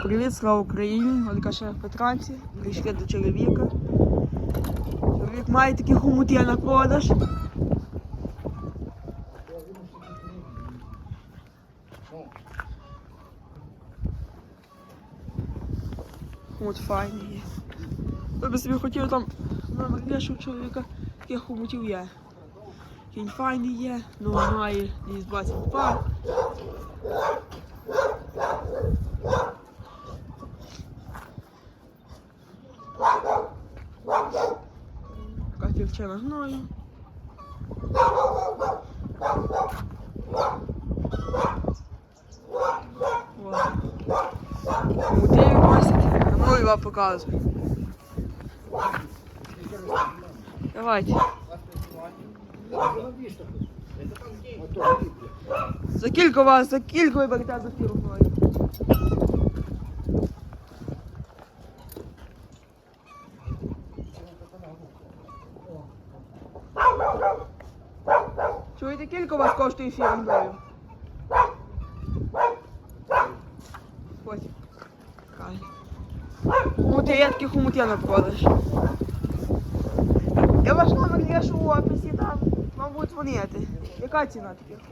Привіт, слава Україні! Ольга Шеф Петранці. Прийшли до чоловіка. Чоловік має такі хомути на продаж. Хомут файний є. Ви би собі хотів там номер є, чоловіка таких хомутів є. Кінь файний є, ну має десь 20 пар. Дівчина гною. Мутею носить. Ну вам показую. Давайте. За кілька вас, за кілька ви берете за фіру. Чуєте, кілька вас коштує фіру гною? Ось. Хай. Хомути, я такі хомути на. Я ваш номер лишу в описі, там вам будуть дзвонити. Яка ціна таких?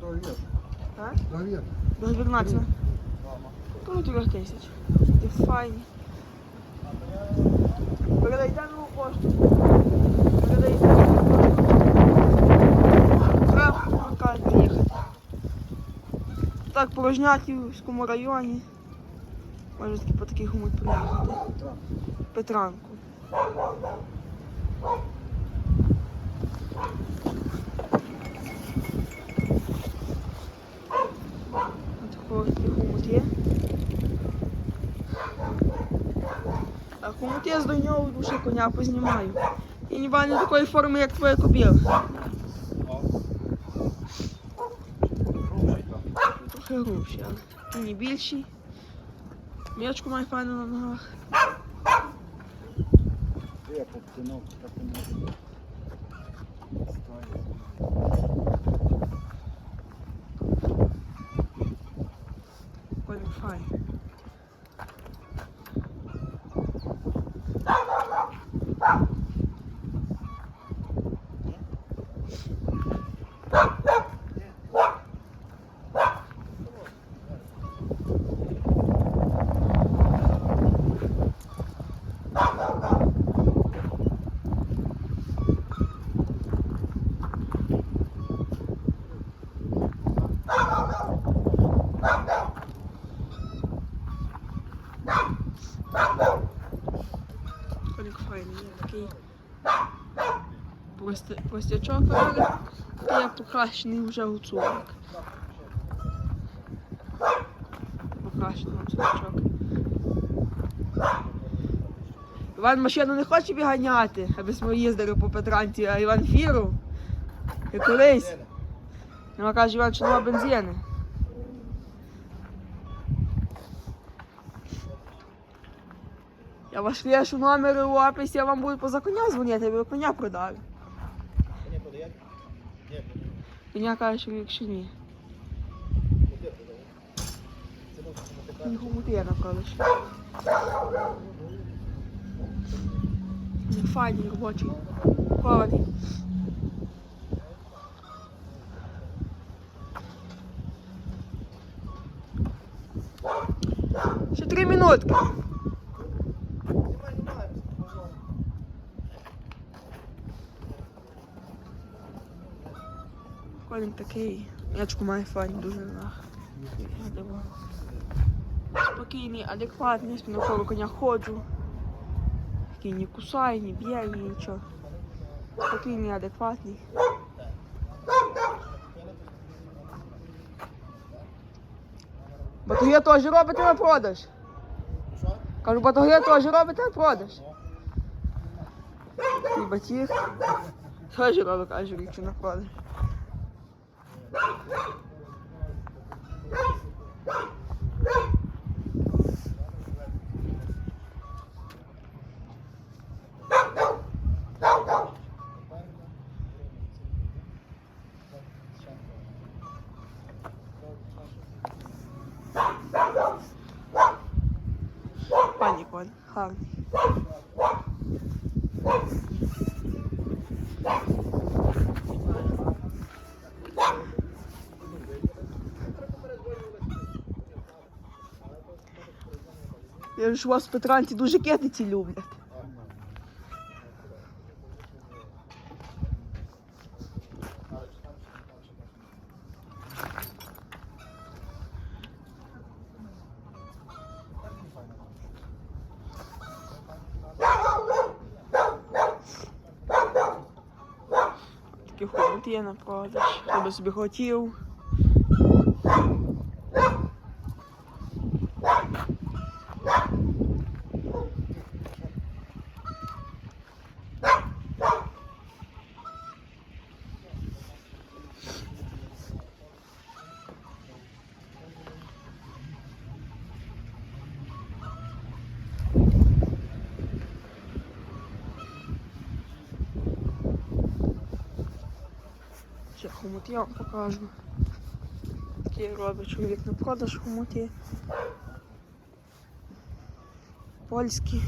Договір. А? Договір. Договірна ціна. Тому трьох тисяч. Ти файні. Передайте нову пошту. Передайте нову пошту. Треба покажуть приїхати. Так, по Рожнятівському районі. Може таки по таких умуть приїхати. Петранку. Хомут я з до нього душе коня познімаю. І ніби не такої форми, як твоя кобіла. Трохи грубші, але коні більші. М'ячку має файно на ногах. Я підтягнув, так і не Коні файно. Файний, є такий простячок, але такий покращений вже гуцулик. Покращений гуцуличок. Іван машину не хоче ганяти, аби ми їздили по Петранці, а Іван фіру. І колись. Вона каже, Іван, що нема бензини. Я ваш лишу номер у описі, я вам буду поза коня дзвонити, аби ви коня продали. Коня подаєте? Ні, Коня каже, що якщо ні. Продаж. Він Файний, робочий. Хований. Ще три минутки. Колін такий. Ячку має файні дуже нах. Спокійний, адекватний, спиноколи коня ходжу. Такий не кусає, не б'є, ні нічого. Спокійний, адекватний. Батарея теж робите на продаж. Що? Кажу, батарея теж робите на продаж. І батіг. Теж робить, кажу, річу на продаж. Пані Коль, гарний. Я ж у вас в Петранці дуже кетиці люблять. Такі хомут є на продаж. Хто би собі хотів. Ще хомут я вам покажу. Такий робить чоловік на продаж хомуті. Польські.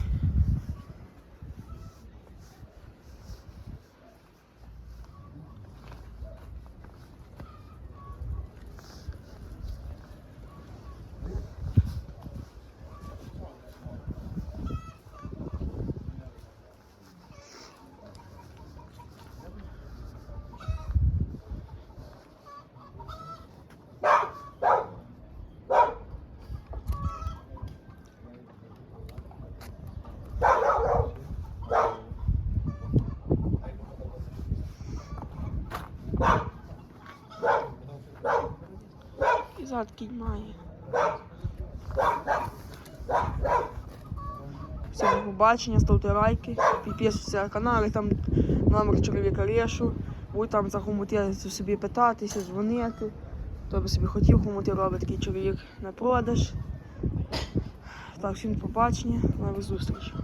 Кінь має. Всім побачення, ставте лайки, підписуйтесь на канал, там номер чоловіка Решу. Будь там за хомути собі питатися, дзвонити. Хто би собі хотів, хомути робить такий чоловік на продаж. Так, всім побачення, нових зустрічей.